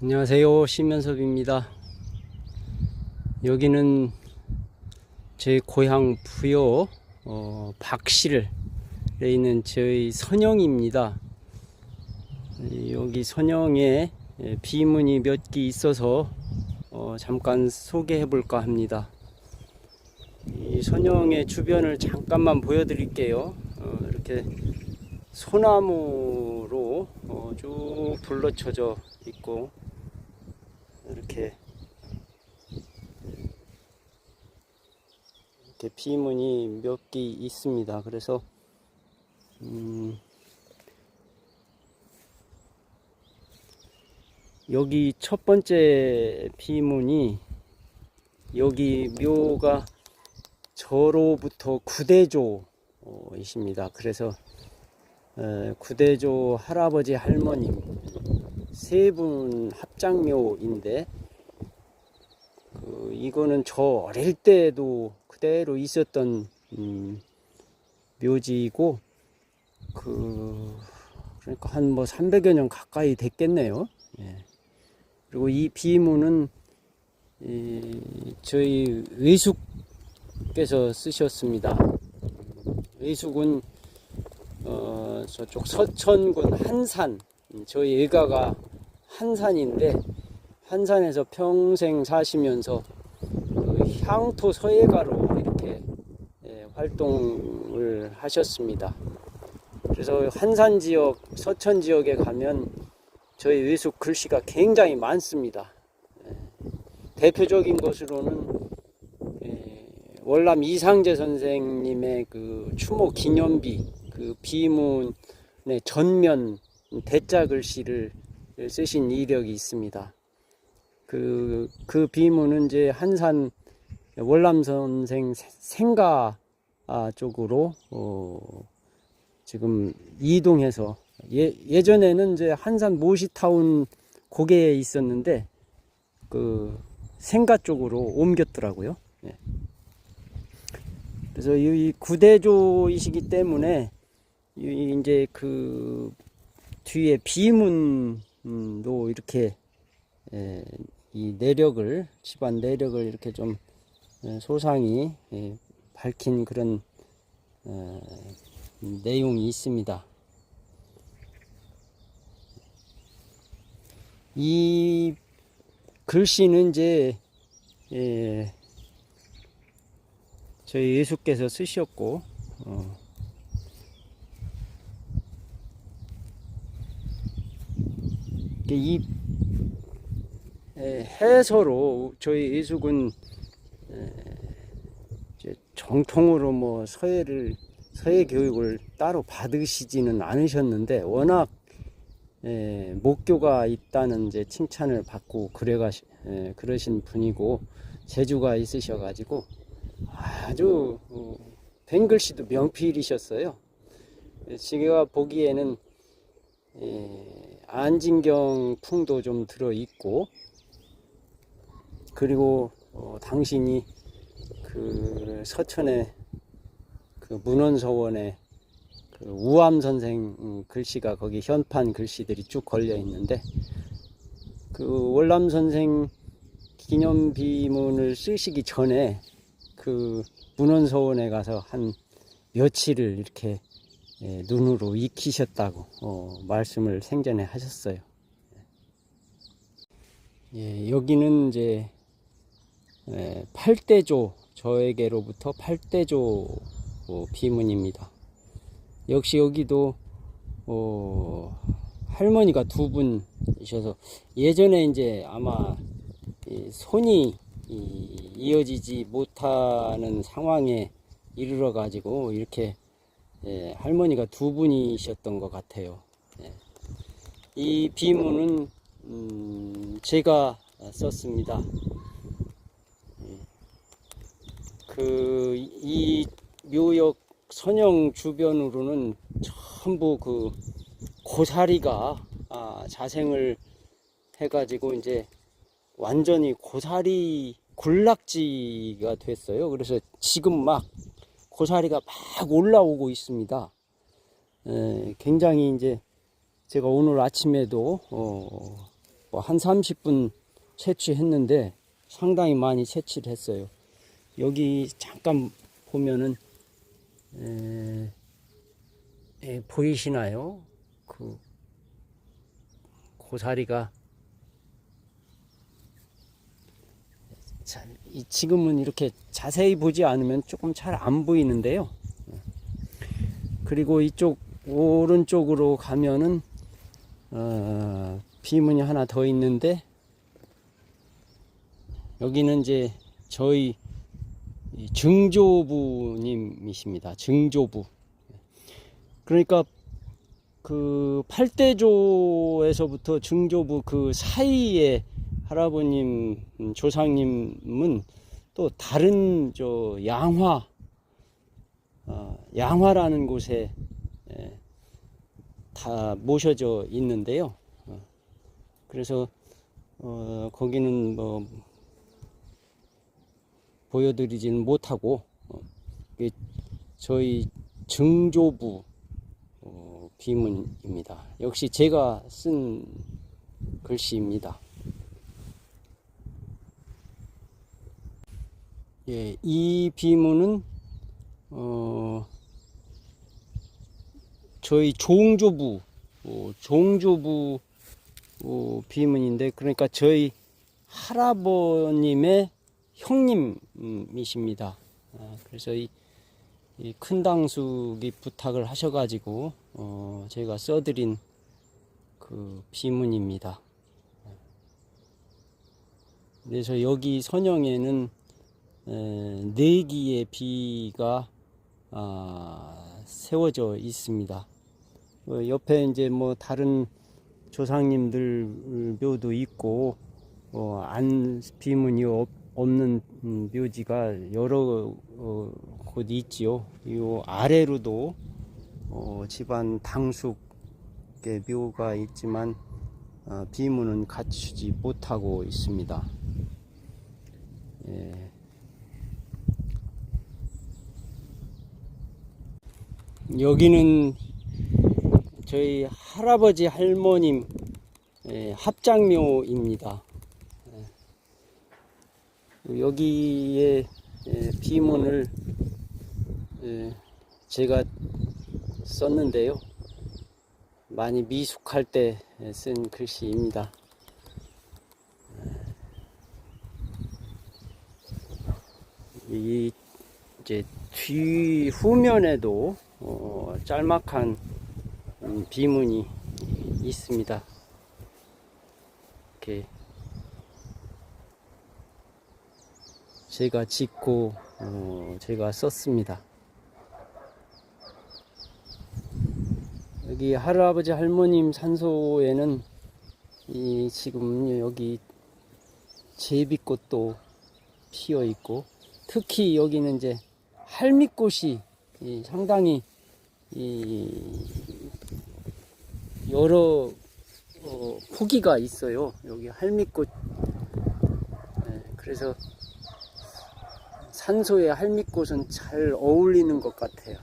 안녕하세요. 신면섭입니다. 여기는 제 고향 부여 어, 박실에 있는 저희 선영입니다. 이- 여기 선영에 예, 비문이 몇 개 있어서 어, 잠깐 소개해 볼까 합니다. 이 선영의 주변을 잠깐만 보여드릴게요. 어, 이렇게 소나무로 어, 쭉 둘러쳐져 있고 이렇게 이렇게 비문이 몇 개 있습니다. 그래서 음, 여기 첫 번째 비문이 여기 묘가 저로부터 구대조이십니다. 그래서 에, 구대조 할아버지 할머님 세 분 합 장묘인데 그 이거는 저 어릴 때도 그대로 있었던 음, 묘지이고 그 그러니까 한 뭐 300여 년 가까이 됐겠네요. 예. 그리고 이 비문은 이 저희 외숙께서 쓰셨습니다. 외숙은 어, 저쪽 서천군 한산 음, 저희 일가가 한산인데 한산에서 평생 사시면서 그 향토 서예가로 이렇게 예, 활동을 하셨습니다. 그래서 한산 지역, 서천 지역에 가면 저희 외숙 글씨가 굉장히 많습니다. 예, 대표적인 것으로는 예, 월남 이상재 선생님의 그 추모 기념비, 그 비문의 전면 대자 글씨를 쓰신 이력이 있습니다. 그, 그 비문은 이제 한산 월남 선생 생가 아, 쪽으로, 어, 지금 이동해서, 예, 예전에는 이제 한산 모시타운 고개에 있었는데, 그, 생가 쪽으로 옮겼더라고요. 예. 그래서 이 구대조이시기 때문에, 이 이제 그, 뒤에 비문 도 이렇게 에, 이 내력을 집안 내력을 이렇게 좀 에, 소상히 에, 밝힌 그런 어, 내용이 있습니다. 이 글씨는 이제 예, 저희 예수께서 쓰셨고 어, 이 에, 해서로 저희 이제 정통으로 뭐 서예를 서예 교육을 따로 받으시지는 않으셨는데 워낙 에, 목교가 있다는 이제 칭찬을 받고 그래가 에, 그러신 분이고 재주가 있으셔가지고 아주 어, 뱅글씨도 명필이셨어요. 제가 보기에는 에, 안진경 풍도 좀 들어 있고 그리고 어, 당신이 그 서천의 그 문헌서원에 그 우암 선생 음, 글씨가 거기 현판 글씨들이 쭉 걸려 있는데 그 월남 선생 기념비문을 쓰시기 전에 그 문헌서원에 가서 한 며칠을 이렇게 예, 눈으로 익히셨다고 어, 말씀을 생전에 하셨어요. 예, 여기는 이제 예, 8대조 저에게로부터 8대조 어, 비문입니다. 역시 여기도 어, 할머니가 두 분이셔서 예전에 이제 아마 이 손이 이, 이어지지 못하는 상황에 이르러 가지고 이렇게 예, 할머니가 두 분이셨던 것 같아요. 예. 이 비문은 음, 제가 썼습니다. 그이 묘역 선영 주변으로는 전부 그 고사리가 아, 자생을 해가지고 이제 완전히 고사리 군락지가 됐어요. 그래서 지금 막 고사리가 막 올라오고 있습니다. 에, 굉장히 이제 제가 오늘 아침에도 어, 뭐한 30분 채취했는데 상당히 많이 채취를 했어요. 여기 잠깐 보면은 에, 에, 보이시나요? 그 고사리가 자, 이- 지금은 이렇게 자세히 보지 않으면 조금 잘 안 보이는데요. 그리고 이쪽 오른쪽으로 가면은 어, 비문이 하나 더 있는데 여기는 이제 저희 이 증조부님이십니다. 증조부. 그러니까 그 팔대조에서부터 증조부 그 사이에 할아버님 음, 조상님은 또 다른 저 양화 어, 양화라는 곳에 예, 다 모셔져 있는데요. 어, 그래서 어, 거기는 뭐 보여드리지는 못하고 저희 증조부 어, 비문입니다. 역시 제가 쓴 글씨입니다. 예, 이 비문은 어, 저희 종조부 어, 종조부 어, 비문인데 그러니까 저희 할아버님의 형님이십니다. 아, 그래서 이, 이 큰당숙이 부탁을 하셔가지고 어, 제가 써드린 그 비문입니다. 그래서 여기 선영에는 에, 네기의 비가 아, 세워져 있습니다. 어, 옆에 이제 뭐 다른 조상님들 묘도 있고 어, 안 비문이 없, 없는 음, 묘지가 여러 어, 곳 있지요. 이 아래로도 어, 집안 당숙의 묘가 있지만 어, 비문은 갖추지 못하고 있습니다. 예. 여기는 저희 할아버지 할머님 예, 합장묘입니다. 예. 여기에 예, 비문을 예, 제가 썼는데요. 많이 미숙할 때 쓴 글씨입니다. 이 이제 뒤 후면에도 어, 짤막한 음, 비문이 있습니다. 이렇게 제가 짓고 어, 제가 썼습니다. 여기 할아버지 할머님 산소에는 이 지금 여기 제비꽃도 피어 있고 특히 여기는 이제 할미꽃이 이 상당히 이 여러 어, 포기가 있어요. 여기 할미꽃. 네, 그래서 산소에 할미꽃은 잘 어울리는 것 같아요.